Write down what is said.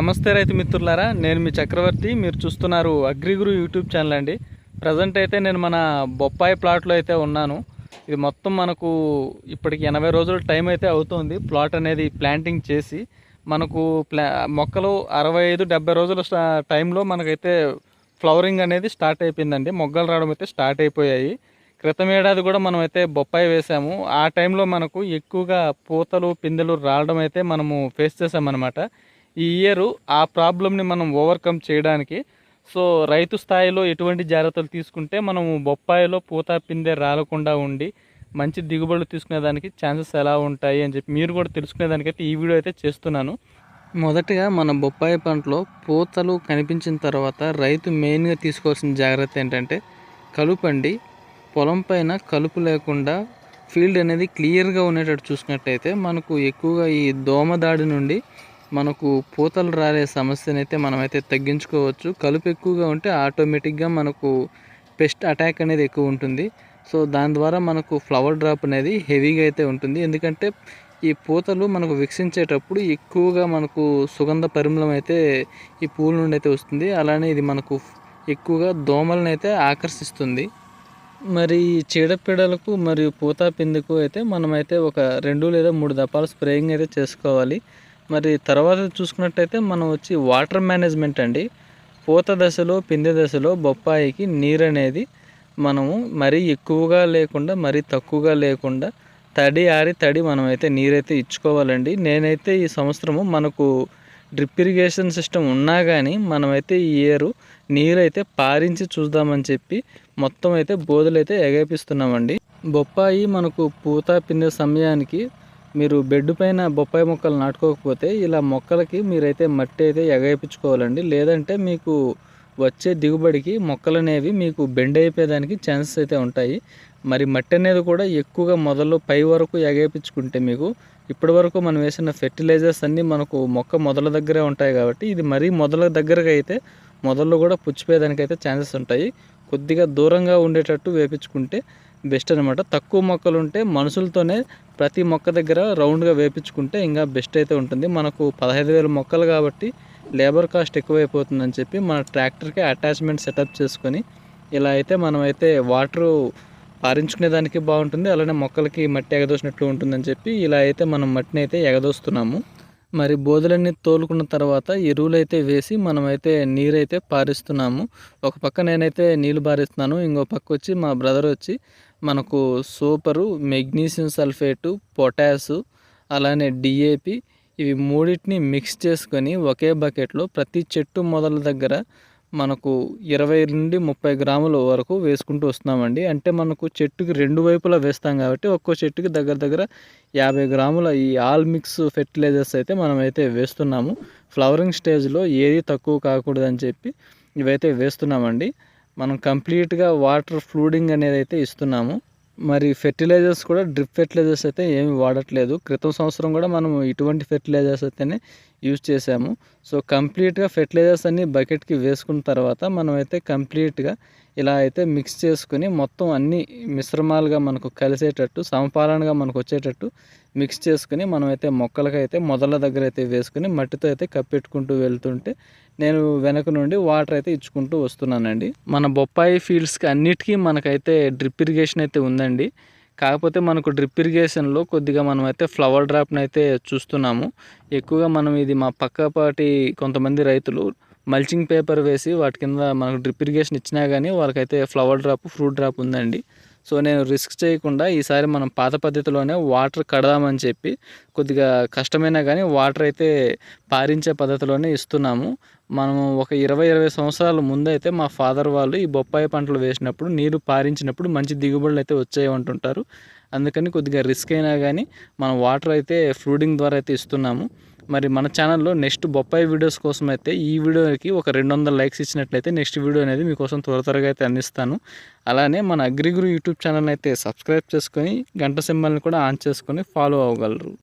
నమస్తే రైతు మిత్రులారా నేను మీ చక్రవర్తి మీరు చూస్తున్నారు అగ్రిగురు యూట్యూబ్ ఛానల్ అండి. ప్రజెంట్ అయితే నేను మన బొప్పాయి ప్లాట్లో అయితే ఉన్నాను. ఇది మొత్తం మనకు ఇప్పటికి ఎనభై రోజుల టైం అయితే అవుతుంది. ప్లాట్ అనేది ప్లాంటింగ్ చేసి మనకు ప్లా మొక్కలు అరవై ఐదు డెబ్బై రోజుల టైంలో మనకైతే ఫ్లవరింగ్ అనేది స్టార్ట్ అయిపోయిందండి. మొగ్గలు రావడం అయితే స్టార్ట్ అయిపోయాయి. క్రితం ఏడాది కూడా మనం అయితే బొప్పాయి వేసాము. ఆ టైంలో మనకు ఎక్కువగా పూతలు పిందెలు రావడం అయితే మనము ఫేస్ చేసామన్నమాట. ఈ ఇయర్ ఆ ప్రాబ్లంని మనం ఓవర్కమ్ చేయడానికి. సో రైతు స్థాయిలో ఎటువంటి జాగ్రత్తలు తీసుకుంటే మనం బొప్పాయిలో పూత పిందె రాలకుండా ఉండి మంచి దిగుబడులు తీసుకునేదానికి ఛాన్సెస్ ఎలా ఉంటాయి అని చెప్పి మీరు కూడా తెలుసుకునేదానికైతే ఈ వీడియో అయితే చేస్తున్నాను. మొదటగా మన బొప్పాయి పంటలో పూతలు కనిపించిన తర్వాత రైతు మెయిన్గా తీసుకోవాల్సిన జాగ్రత్త ఏంటంటే కలుపండి పొలం పైన కలుపు లేకుండా ఫీల్డ్ అనేది క్లియర్గా ఉండేటట్టు చూసుకున్నట్టయితే మనకు ఎక్కువగా ఈ దోమ దాడి నుండి మనకు పూతలు రాలే సమస్యనైతే మనమైతే తగ్గించుకోవచ్చు. కలుపు ఎక్కువగా ఉంటే ఆటోమేటిక్గా మనకు పెస్ట్ అటాక్ అనేది ఎక్కువ ఉంటుంది. సో దాని ద్వారా మనకు ఫ్లవర్ డ్రాప్ అనేది హెవీగా అయితే ఉంటుంది. ఎందుకంటే ఈ పూతలు మనకు వికసించేటప్పుడు ఎక్కువగా మనకు సుగంధ పరిమళం అయితే ఈ పూల నుండి అయితే వస్తుంది. అలానే ఇది మనకు ఎక్కువగా దోమలను అయితే ఆకర్షిస్తుంది. మరి చీడపీడలకు మరియు పూత పిందుకు అయితే మనమైతే ఒక రెండు లేదా మూడు దపాల స్ప్రేయింగ్ అయితే చేసుకోవాలి. మరి తర్వాత చూసుకున్నట్టయితే మనం వచ్చి వాటర్ మేనేజ్మెంట్ అండి. పూత దశలో పిందె దశలో బొప్పాయికి నీరు అనేది మనము మరీ ఎక్కువగా లేకుండా మరీ తక్కువగా లేకుండా తడి ఆరి తడి మనమైతే నీరైతే ఇచ్చుకోవాలండి. నేనైతే ఈ సంవత్సరము మనకు డ్రిప్ ఇరిగేషన్ సిస్టమ్ ఉన్నా కానీ మనమైతే ఈ ఇయర్ నీరైతే పారించి చూద్దామని చెప్పి మొత్తం అయితే బోధలు అయితే బొప్పాయి మనకు పూత పిండే సమయానికి మీరు బెడ్ పైన బొప్పాయి మొక్కలు నాటుకోకపోతే ఇలా మొక్కలకి మీరైతే మట్టి అయితే ఎగయిపించుకోవాలండి లేదంటే మీకు వచ్చే దిగుబడికి మొక్కలు అనేవి మీకు బెండ్ అయిపోయేదానికి ఛాన్సెస్ అయితే ఉంటాయి. మరి మట్టి అనేది కూడా ఎక్కువగా మొదలు పై వరకు ఎగేపించుకుంటే మీకు ఇప్పటి వరకు మనం వేసిన ఫెర్టిలైజర్స్ అన్నీ మనకు మొక్క మొదల దగ్గరే ఉంటాయి కాబట్టి ఇది మరీ మొదల దగ్గరగా అయితే మొదల్లో కూడా పుచ్చిపోయేదానికి అయితే ఛాన్సెస్ ఉంటాయి. కొద్దిగా దూరంగా ఉండేటట్టు వేపించుకుంటే బెస్ట్ అనమాట తక్కువ మొక్కలు ఉంటే మనుషులతోనే ప్రతి మొక్క దగ్గర రౌండ్గా వేపించుకుంటే ఇంకా బెస్ట్ అయితే ఉంటుంది. మనకు పదహైదు వేల మొక్కలు కాబట్టి లేబర్ కాస్ట్ ఎక్కువైపోతుందని చెప్పి మన ట్రాక్టర్కి అటాచ్మెంట్ సెటప్ చేసుకొని ఇలా అయితే మనమైతే వాటరు పారించుకునే దానికి బాగుంటుంది. అలానే మొక్కలకి మట్టి ఎగదోసినట్లు ఉంటుందని చెప్పి ఇలా అయితే మనం మట్టిని అయితే ఎగదోస్తున్నాము. మరి బోధులన్నీ తోలుకున్న తర్వాత ఎరువులు అయితే వేసి మనమైతే నీరైతే పారిస్తున్నాము. ఒక పక్క నేనైతే నీళ్ళు పారిస్తున్నాను. ఇంకో పక్క వచ్చి మా బ్రదర్ వచ్చి మనకు సూపరు మెగ్నీషియం సల్ఫేటు పొటాసు అలానే డిఏపి ఇవి మూడింటిని మిక్స్ చేసుకొని ఒకే బకెట్లో ప్రతి చెట్టు మొదల దగ్గర మనకు ఇరవై నుండి ముప్పై గ్రాముల వరకు వేసుకుంటూ వస్తున్నామండి. అంటే మనకు చెట్టుకి రెండు వైపులా వేస్తాం కాబట్టి ఒక్కో చెట్టుకి దగ్గర దగ్గర యాభై గ్రాముల ఈ ఆల్ మిక్స్ ఫెర్టిలైజర్స్ అయితే మనమైతే వేస్తున్నాము. ఫ్లవరింగ్ స్టేజ్లో ఏది తక్కువ కాకూడదని చెప్పి ఇవైతే వేస్తున్నామండి. మనం కంప్లీట్గా వాటర్ ఫ్లూడింగ్ అనేది అయితే ఇస్తున్నాము. మరి ఫెర్టిలైజర్స్ కూడా డ్రిప్ ఫెర్టిలైజర్స్ అయితే ఏమి వాడట్లేదు. క్రితం సంవత్సరం కూడా మనం ఇటువంటి ఫెర్టిలైజర్స్ అయితేనే యూజ్ చేసాము సో కంప్లీట్గా ఫెర్టిలైజర్స్ అన్ని బకెట్కి వేసుకున్న తర్వాత మనమైతే కంప్లీట్గా ఇలా అయితే మిక్స్ చేసుకుని మొత్తం అన్ని మిశ్రమాలుగా మనకు కలిసేటట్టు సమపాలనగా మనకు వచ్చేటట్టు మిక్స్ చేసుకుని మనమైతే మొక్కలకైతే మొదల దగ్గర అయితే వేసుకుని మట్టితో అయితే కప్పెట్టుకుంటూ వెళ్తుంటే నేను వెనక నుండి వాటర్ అయితే ఇచ్చుకుంటూ వస్తున్నానండి. మన బొప్పాయి ఫీల్డ్స్కి అన్నిటికీ మనకైతే డ్రిప్ ఇరిగేషన్ అయితే ఉందండి. కాకపోతే మనకు డ్రిప్ ఇరిగేషన్లో కొద్దిగా మనం అయితే ఫ్లవర్ డ్రాప్ని అయితే చూస్తున్నాము. ఎక్కువగా మనం ఇది మా పక్కపాటి కొంతమంది రైతులు మల్చింగ్ పేపర్ వేసి వాటి కింద మనకు డ్రిప్ ఇరిగేషన్ ఇచ్చినా కానీ వాళ్ళకైతే ఫ్లవర్ డ్రాప్ ఫ్రూట్ డ్రాప్ ఉందండి. సో నేను రిస్క్ చేయకుండా ఈసారి మనం పాత పద్ధతిలోనే వాటర్ కడదామని చెప్పి కొద్దిగా కష్టమైనా కానీ వాటర్ అయితే పారించే పద్ధతిలోనే ఇస్తున్నాము. మనము ఒక ఇరవై ఇరవై సంవత్సరాల ముందైతే మా ఫాదర్ వాళ్ళు ఈ బొప్పాయి పంటలు వేసినప్పుడు నీరు పారించినప్పుడు మంచి దిగుబడులు అయితే వచ్చాయి అంటుంటారు అందుకని కొద్దిగా రిస్క్ అయినా కానీ మనం వాటర్ అయితే ఫ్లూడింగ్ ద్వారా అయితే ఇస్తున్నాము. మరి మన ఛానల్లో నెక్స్ట్ బొప్పాయి వీడియోస్ కోసం అయితే ఈ వీడియోకి ఒక రెండు వందల లైక్స్ ఇచ్చినట్లయితే నెక్స్ట్ వీడియో అనేది మీకోసం త్వర త్వరగా అయితే అందిస్తాను. అలానే మన అగ్రిగురు యూట్యూబ్ ఛానల్ అయితే సబ్స్క్రైబ్ చేసుకొని గంట సింబల్ని కూడా ఆన్ చేసుకొని ఫాలో అవ్వగలరు.